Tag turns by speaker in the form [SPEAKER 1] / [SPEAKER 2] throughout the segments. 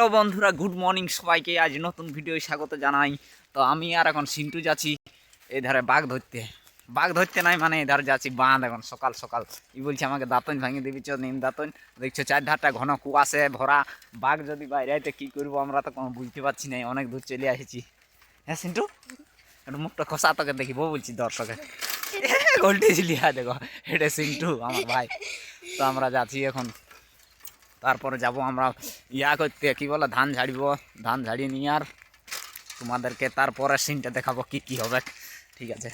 [SPEAKER 1] Hello বন্ধুরা, good morning সবাইকে। আজ নতুন ভিডিও স্বাগত জানাই। তো আমি আর এখন সিন্টু যাচ্ছি এই ধারে বাঘ ধরতে। বাঘ ধরতে নাই মানে এধারে যাচ্ছি বাঁধ এখন, সকাল সকাল। ই বলছে আমাকে, দাঁতন ভাঙিয়ে দিবি চ নিম দাঁতন। দেখছ চার ধারটা ঘন কুয়াশে ভরা। বাঘ যদি বাইরে আইতে কী করব আমরা তো কোনো বুঝতে পারছি না, অনেক দূর চলে এসেছি। হ্যাঁ সিন্টু? একটু মুখটা খসা, তোকে দেখিব বলছি দর্শকে। গোলটি লিয়া দেখো, এটা সিন্টু, আমার ভাই। তো আমরা যাচ্ছি এখন। তারপরে যাব আমরা ইয়া করতে, কি বলে, ধান ঝাড়িব। ধান ঝাড়িয়ে নিয়ে আর তোমাদেরকে তারপরে সিনটা দেখাবো কি কি হবে। ঠিক আছে?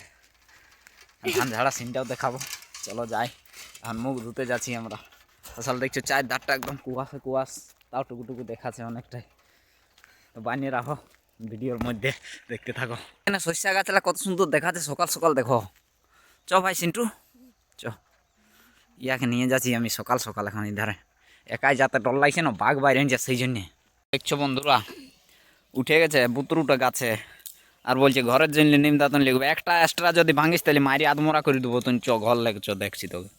[SPEAKER 1] ধান ঝাড়া সিনটাও দেখাবো। চলো যাই। এখন মুখ ধুতে যাচ্ছি আমরা। আসলে দেখছ, চায়ের ধারটা একদম কুয়াশে, কুয়াশ। তাও টুকুটুকু দেখাচ্ছে অনেকটাই। তো বানিয়ে রাখো, ভিডিওর মধ্যে দেখতে থাকো। এখানে শস্যা গাছটা কত সুন্দর দেখাচ্ছে, সকাল সকাল দেখো। চ ভাই, সিন্টু। চ। ইয়াকে নিয়ে যাচ্ছি আমি সকাল সকাল এখন ইধারে। একাই যাতে ডর লাগছে না, বাঘ বাইরে নিচ্ছে সেই জন্যে। দেখছ বন্ধুরা, উঠে গেছে বুতরুটা গাছে। আর বলছে, ঘরের জন্য নিম দাতন লিখবে। একটা এক্সট্রা যদি ভাঙিস, তাহলে মারি আদমরা করে দেবো। তুমি চ, ঘর লেগেছ, দেখছি তোকে।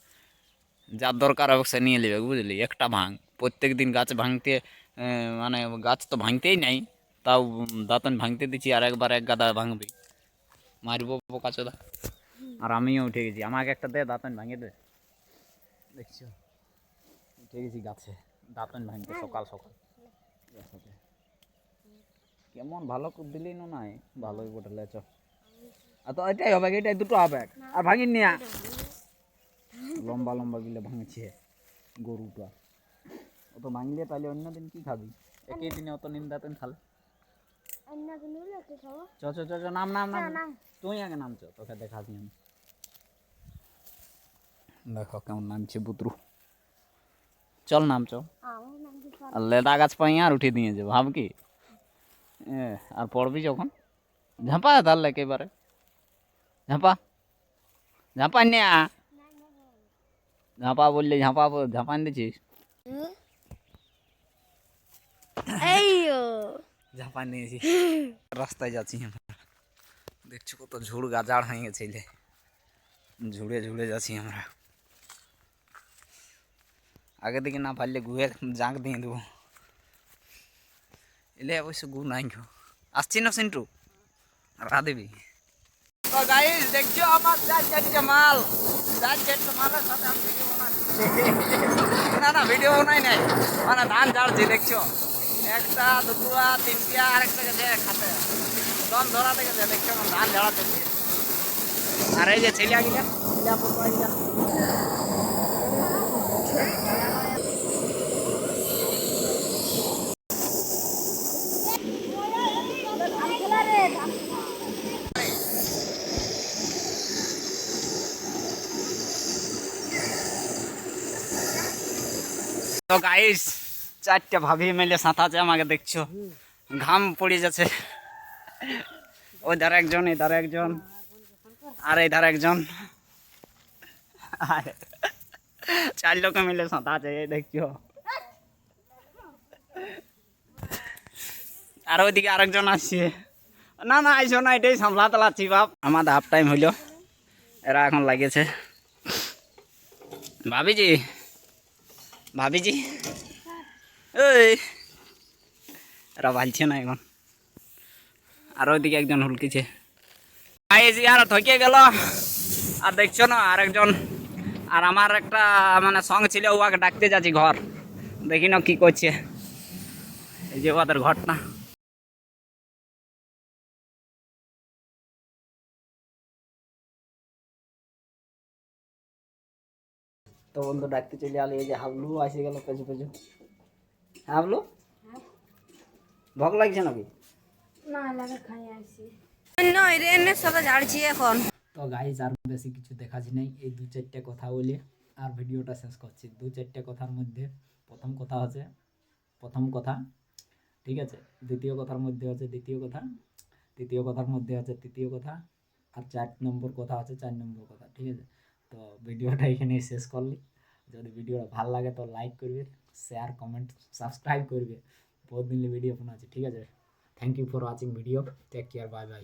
[SPEAKER 1] যার দরকার হবে সে নিয়ে নেবে, বুঝলি? একটা ভাঙ। প্রত্যেক দিন গাছ ভাঙতে মানে গাছ তো ভাঙতেই নাই, তাও দাঁতন ভাঙতে দিচ্ছি আর একবার এক গাদা ভাঙবি। মারবো বোকা চোদা। আর আমিও উঠে গেছি। আমাকে একটা দে, দাঁতন ভাঙে দে। দেখছ? উঠে গেছি গাছে। দাঁতন ভাঙতে সকাল সকাল। গাছেতে। কেমন ভালো করে দিলি না নাই? ভালোই বটলে চ আর তো এটাই হবে এটাই দুটো হবে। আর ভাঙিন নিয়া। লম্বা লম্বা গিলে ভাঙছে গরুটা। ও তো ভাঙলে তাহলে অন্য দিন কি খাবি? একই দিনে অত নিম দাঁতন খালে। চ চ চ চ নাম নাম নাম। তুই আগে নাম চ তোকে আমি। দেখো কেমন নামছে বুতরু চল নাম চ আর লেদা গাছ পাই আর উঠে দিয়ে যাব ভাব কি এ, আর পড়বি যখন ঝাঁপা তাহলে একেবারে ঝাঁপা ঝাঁপা নিয়া ঝাঁপা বললে ঝাঁপা ব- ঝাঁপান দিছিস ঝাঁপান দিয়েছি রাস্তায় যাচ্ছি আমরা দেখছ কত ঝুড় গাজাড় হয়ে গেছে এলে ঝুড়ে ঝুড়ে যাচ্ছি আমরা আগে দিকে না পারলে গুয়ে জাঁক দিয়ে দেবো এলে অবশ্য গু নাই গো আসছি না সিন্টু রা দেবি তো গাইস দেখছ আমার চার চারটে মাল চার চারটে মালের সাথে আমি ভিডিও বানাচ্ছি না না ভিডিও বানাই নাই মানে ধান ঝাড়ছি দেখছ একটা দুপুয়া তিনটিয়া আরেকটা গেছে খাতে দম ধরাতে গেছে দেখছ আমার ধান ঝাড়া চলছে আর এই যে ছেলে আগিলা তো গাইস চারটে ভাবি মিলে সাঁতাচ্ছে আমাকে দেখছ। ঘাম পড়ে যাচ্ছে। ওই ধারে একজন, এই ধারে একজন, আর এই ধারে একজন। চার লোকে মিলে সাঁতাচ্ছে এই দেখছ। আর ওইদিকে আরেকজন আসছে। না না, আইসো না, এটাই সামলাতে লাগছি, বাপ। আমাদের হাফ টাইম হইল। এরা এখন লাগিয়েছে ভাবিজি ভাবিজি। ওই এরা ভালছে না এখন। আর ওইদিকে একজন হুলকিছে। আইসি আর থকে গেল। আর দেখছ না, আর একজন। আর আমার একটা মানে সং ছিল ওকে ডাকতে যাচ্ছি ঘর। দেখি না কি করছে। এই যে ওদের ঘটনা তো বন্ধু ডাকতে চলে আলি এই যে হাবলু আসে গেল পেছু পেছু হ্যাঁ হাবলু? ভোগ লাগছে নাকি? তো গাইজ আর বেশি কিছু দেখাচ্ছি নাই এই দু চারটে কথা বলে আর ভিডিওটা শেষ করছি। দু চারটে কথার মধ্যে প্রথম কথা হচ্ছে প্রথম কথা ঠিক আছে? দ্বিতীয় কথার মধ্যে হচ্ছে দ্বিতীয় কথা তৃতীয় কথার মধ্যে হচ্ছে তৃতীয় কথা আর চার নম্বর কথা হচ্ছে চার নম্বর কথা ঠিক আছে? তো ভিডিওটা এখানেই শেষ করলি। যদি ভিডিওটা ভালো লাগে তো লাইক করবে শেয়ার কমেন্ট সাবস্ক্রাইব করবে। বহুত দিন ভিডিও বানাচ্ছি, ঠিক আছে? Thank you for watching video take care bye bye